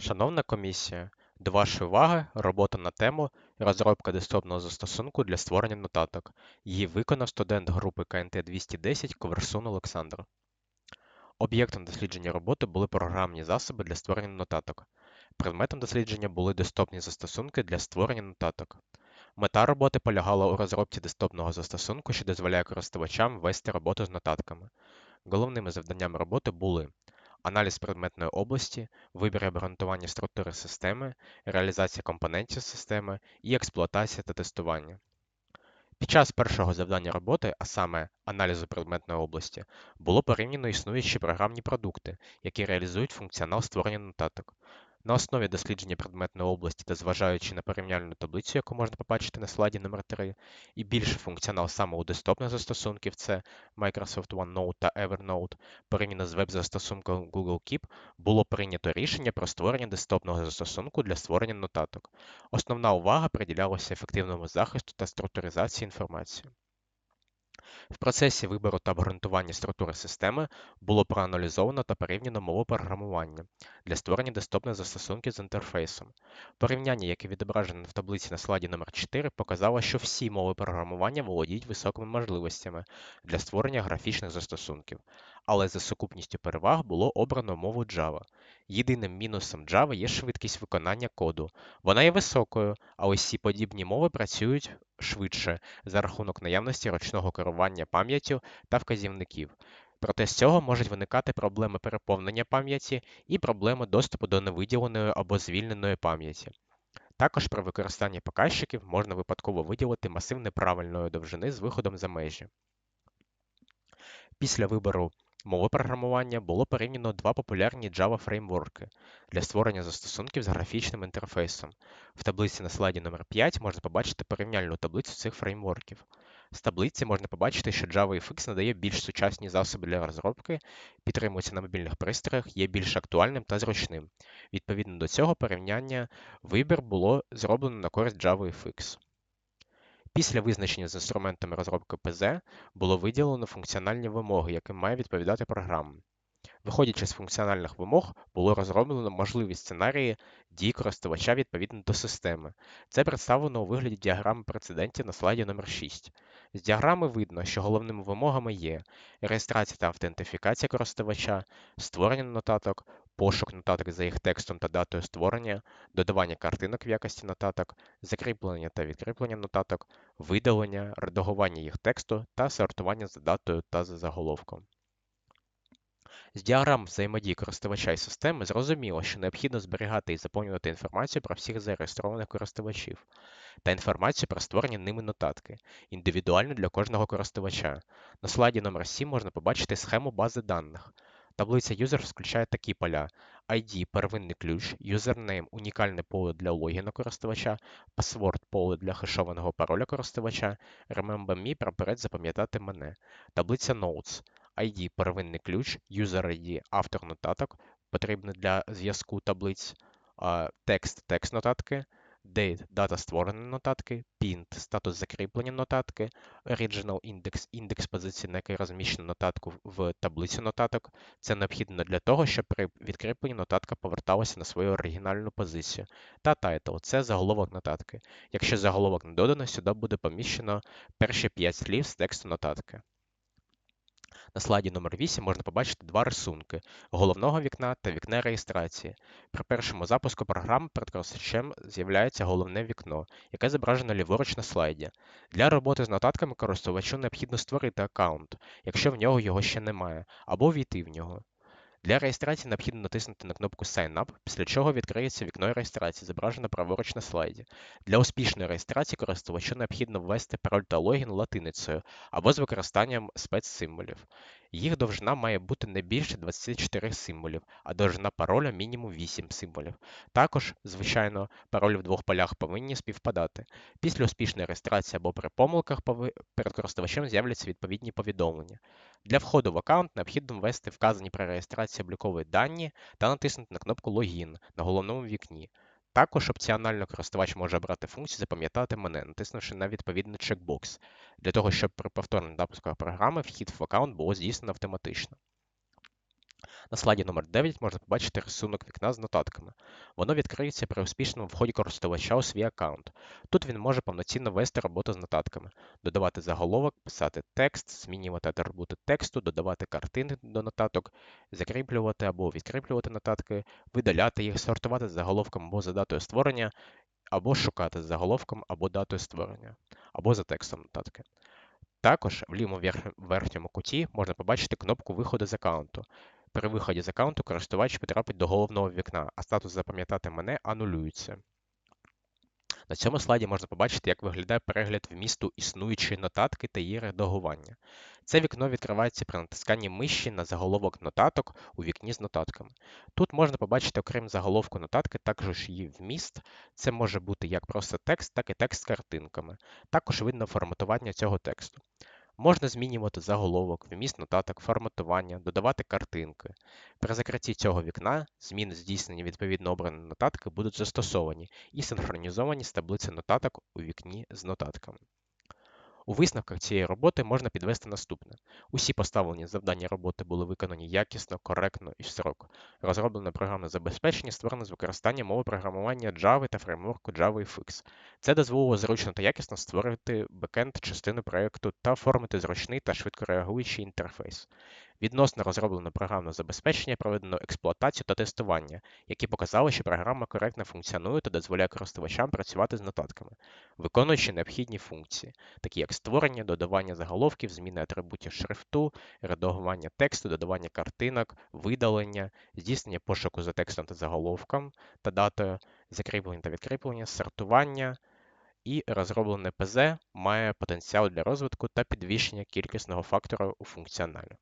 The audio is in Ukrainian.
Шановна комісія, до вашої уваги робота на тему розробка десктопного застосунку для створення нотаток. Її виконав студент групи КНТ-210 Коверсун Олександр. Об'єктом дослідження роботи були програмні засоби для створення нотаток. Предметом дослідження були десктопні застосунки для створення нотаток. Мета роботи полягала у розробці десктопного застосунку, що дозволяє користувачам вести роботу з нотатками. Головними завданнями роботи були аналіз предметної області, вибір обґрунтування структури системи, реалізація компонентів системи і експлуатація та тестування. Під час першого завдання роботи, а саме аналізу предметної області, було порівняно існуючі програмні продукти, які реалізують функціонал створення нотаток. На основі дослідження предметної області та зважаючи на порівняльну таблицю, яку можна побачити на слайді номер 3 і більший функціонал саме у десктопних застосунків це Microsoft OneNote та Evernote, порівняно з веб-застосунком Google Keep, було прийнято рішення про створення десктопного застосунку для створення нотаток. Основна увага приділялася ефективному захисту та структуризації інформації. В процесі вибору та обґрунтування структури системи було проаналізовано та порівняно мову програмування для створення десктопних застосунків з інтерфейсом. Порівняння, яке відображено в таблиці на слайді номер 4 показало, що всі мови програмування володіють високими можливостями для створення графічних застосунків, але за сукупністю переваг було обрано мову Java. Єдиним мінусом Java є швидкість виконання коду. Вона є високою, а ці подібні мови працюють швидше за рахунок наявності ручного керування пам'яттю та вказівників. Проте з цього можуть виникати проблеми переповнення пам'яті і проблеми доступу до невиділеної або звільненої пам'яті. Також при використанні показчиків можна випадково виділити масив неправильної довжини з виходом за межі. Після вибору мови програмування було порівняно два популярні Java фреймворки для створення застосунків з графічним інтерфейсом. В таблиці на слайді номер 5 можна побачити порівняльну таблицю цих фреймворків. З таблиці можна побачити, що JavaFX надає більш сучасні засоби для розробки, підтримується на мобільних пристроях, є більш актуальним та зручним. Відповідно до цього порівняння вибір було зроблено на користь JavaFX. Після визначення з інструментами розробки ПЗ було виділено функціональні вимоги, яким має відповідати програма. Виходячи з функціональних вимог, було розроблено можливі сценарії дій користувача відповідно до системи. Це представлено у вигляді діаграми прецедентів на слайді номер 6 З діаграми видно, що головними вимогами є реєстрація та автентифікація користувача, створення нотаток, пошук нотаток за їх текстом та датою створення, додавання картинок в якості нотаток, закріплення та відкріплення нотаток, видалення, редагування їх тексту та сортування за датою та за заголовком. З діаграм взаємодії користувача і системи зрозуміло, що необхідно зберігати і заповнювати інформацію про всіх зареєстрованих користувачів та інформацію про створені ними нотатки, індивідуально для кожного користувача. На слайді номер 7 можна побачити схему бази даних. Таблиця User включає такі поля: ID первинний ключ, username – унікальне поле для логіну користувача, password – поле для хешованого пароля користувача, Remember Me – проперед запам'ятати мене. Таблиця Notes ID первинний ключ, user ID автор нотаток, потрібний для зв'язку таблиць, текст текст нотатки, date дата створення нотатки, pint статус закріплення нотатки, original index індекс позиції, на який розміщено нотатку в таблицю нотаток. Це необхідно для того, щоб при відкріпленні нотатка поверталася на свою оригінальну позицію. Та title це заголовок нотатки. Якщо заголовок не додано, сюди буде поміщено перші 5 слів з тексту нотатки. На слайді номер 8 можна побачити два рисунки головного вікна та вікна реєстрації. При першому запуску програми перед користувачем з'являється головне вікно, яке зображено ліворуч на слайді. Для роботи з нотатками користувачу необхідно створити аккаунт, якщо в нього його ще немає, або війти в нього. Для реєстрації необхідно натиснути на кнопку Sign Up, після чого відкриється вікно реєстрації, зображене праворуч на слайді. Для успішної реєстрації користувачу необхідно ввести пароль та логін латиницею або з використанням спецсимволів. Їх довжина має бути не більше 24 символів, а довжина пароля мінімум 8 символів. Також, звичайно, паролі в двох полях повинні співпадати. Після успішної реєстрації або при помилках перед користувачем з'являться відповідні повідомлення. Для входу в аккаунт необхідно ввести вказані при реєстрації облікові дані та натиснути на кнопку Логін на головному вікні. Також опціонально користувач може обрати функцію Запам'ятати мене, натиснувши на відповідний чекбокс, для того, щоб при повторному запуску програми вхід в аккаунт було здійснено автоматично. На слайді номер 9 можна побачити рисунок вікна з нотатками. Воно відкриється при успішному вході користувача у свій аккаунт. Тут він може повноцінно вести роботу з нотатками, додавати заголовок, писати текст, змінювати атрибути тексту, додавати картини до нотаток, закріплювати або відкріплювати нотатки, видаляти їх, сортувати з заголовком або за датою створення, або шукати з заголовком або датою створення, або за текстом нотатки. Також в лівому верхньому куті можна побачити кнопку виходу з аккаунту. При виході з аккаунту користувач потрапить до головного вікна, а статус Запам'ятати мене анулюється. На цьому слайді можна побачити, як виглядає перегляд вмісту існуючої нотатки та її редагування. Це вікно відкривається при натисканні миші на заголовок нотаток у вікні з нотатками. Тут можна побачити окрім заголовку нотатки, також її вміст. Це може бути як просто текст, так і текст з картинками. Також видно форматування цього тексту. Можна змінювати заголовок, вміст нотаток, форматування, додавати картинки. При закритті цього вікна зміни здійснені відповідно обраної нотатки будуть застосовані і синхронізовані з таблицею нотаток у вікні з нотатками. У висновках цієї роботи можна підвести наступне: усі поставлені завдання роботи були виконані якісно, коректно і в срок. Розроблене програмне забезпечення створено з використанням мови програмування Java та фреймворку JavaFX. Це дозволило зручно та якісно створити бекенд частини проєкту та оформити зручний та швидкореагуючий інтерфейс. Відносно розробленого програмного забезпечення проведено експлуатацію та тестування, які показали, що програма коректно функціонує та дозволяє користувачам працювати з нотатками, виконуючи необхідні функції, такі як створення, додавання заголовків, зміни атрибутів шрифту, редагування тексту, додавання картинок, видалення, здійснення пошуку за текстом та заголовком та датою, закріплення та відкріплення, сортування. І розроблене ПЗ має потенціал для розвитку та підвищення кількісного фактора у функціоналі.